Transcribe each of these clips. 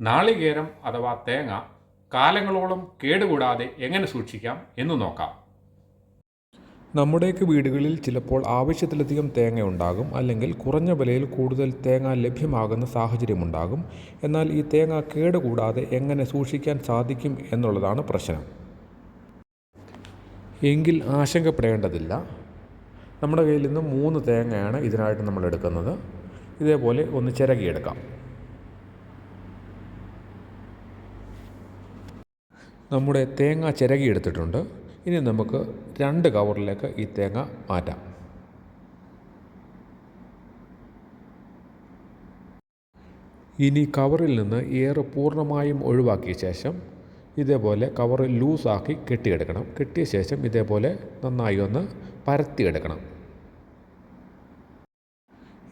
നാളികേരം അഥവാ തേങ്ങ കാലങ്ങളോളം കേടുകൂടാതെ എങ്ങനെ സൂക്ഷിക്കാം എന്ന് നോക്കാം. നമ്മുടെയൊക്കെ വീടുകളിൽ ചിലപ്പോൾ ആവശ്യത്തിലധികം തേങ്ങ ഉണ്ടാകും അല്ലെങ്കിൽ കുറഞ്ഞ വിലയിൽ കൂടുതൽ തേങ്ങ ലഭ്യമാകുന്ന സാഹചര്യമുണ്ടാകും എന്നാൽ ഈ തേങ്ങ കേടുകൂടാതെ എങ്ങനെ സൂക്ഷിക്കാൻ സാധിക്കും എന്നുള്ളതാണ് പ്രശ്നം. എങ്കിൽ ആശങ്കപ്പെടേണ്ടതില്ല. നമ്മുടെ കയ്യിൽ നിന്ന് മൂന്ന് തേങ്ങയാണ് ഇതിനായിട്ട് നമ്മൾ എടുക്കുന്നത്. ഇതേപോലെ ഒന്ന് ചിരകിയെടുക്കാം. നമ്മുടെ തേങ്ങ ചിരകിയെടുത്തിട്ടുണ്ട് ഇനി നമുക്ക് രണ്ട് കവറിലേക്ക് ഈ തേങ്ങ മാറ്റാം. ഇനി കവറിൽ നിന്ന് എയർ പൂർണമായും ഒഴിവാക്കിയ ശേഷം ഇതേപോലെ കവർ ലൂസാക്കി കെട്ടിയെടുക്കണം. കെട്ടിയ ശേഷം ഇതേപോലെ നന്നായി ഒന്ന് പരത്തിയെടുക്കണം.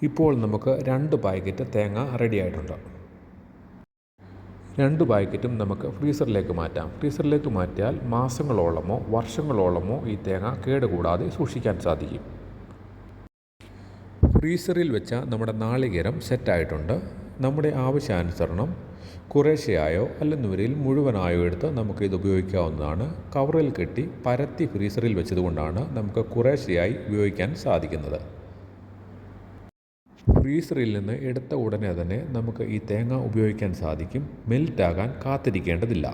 ഇപ്പോൾ നമുക്ക് രണ്ട് പാക്കറ്റ് തേങ്ങ റെഡി ആയിട്ടുണ്ട്. രണ്ട് പാക്കറ്റും നമുക്ക് ഫ്രീസറിലേക്ക് മാറ്റാം. ഫ്രീസറിലേക്ക് മാറ്റിയാൽ മാസങ്ങളോളമോ വർഷങ്ങളോളമോ ഈ തേങ്ങ കേടുകൂടാതെ സൂക്ഷിക്കാൻ സാധിക്കും. ഫ്രീസറിൽ വെച്ച നമ്മുടെ നാളികേരം സെറ്റായിട്ടുണ്ട്. നമ്മുടെ ആവശ്യാനുസരണം കുറേശ്ശെയായോ അല്ലെന്നുവരിൽ മുഴുവനായോ എടുത്ത് നമുക്ക് ഇത് ഉപയോഗിക്കാവുന്നതാണ്. കവറിൽ കെട്ടി പരത്തി ഫ്രീസറിൽ വെച്ചതുകൊണ്ടാണ് നമുക്ക് കുറേശ്ശെയായി ഉപയോഗിക്കാൻ സാധിക്കുന്നത്. ഫ്രീസറിൽ നിന്ന് എടുത്ത ഉടനെ തന്നെ നമുക്ക് ഈ തേങ്ങ ഉപയോഗിക്കാൻ സാധിക്കും. മെൽറ്റാകാൻ കാത്തിരിക്കേണ്ടതില്ല.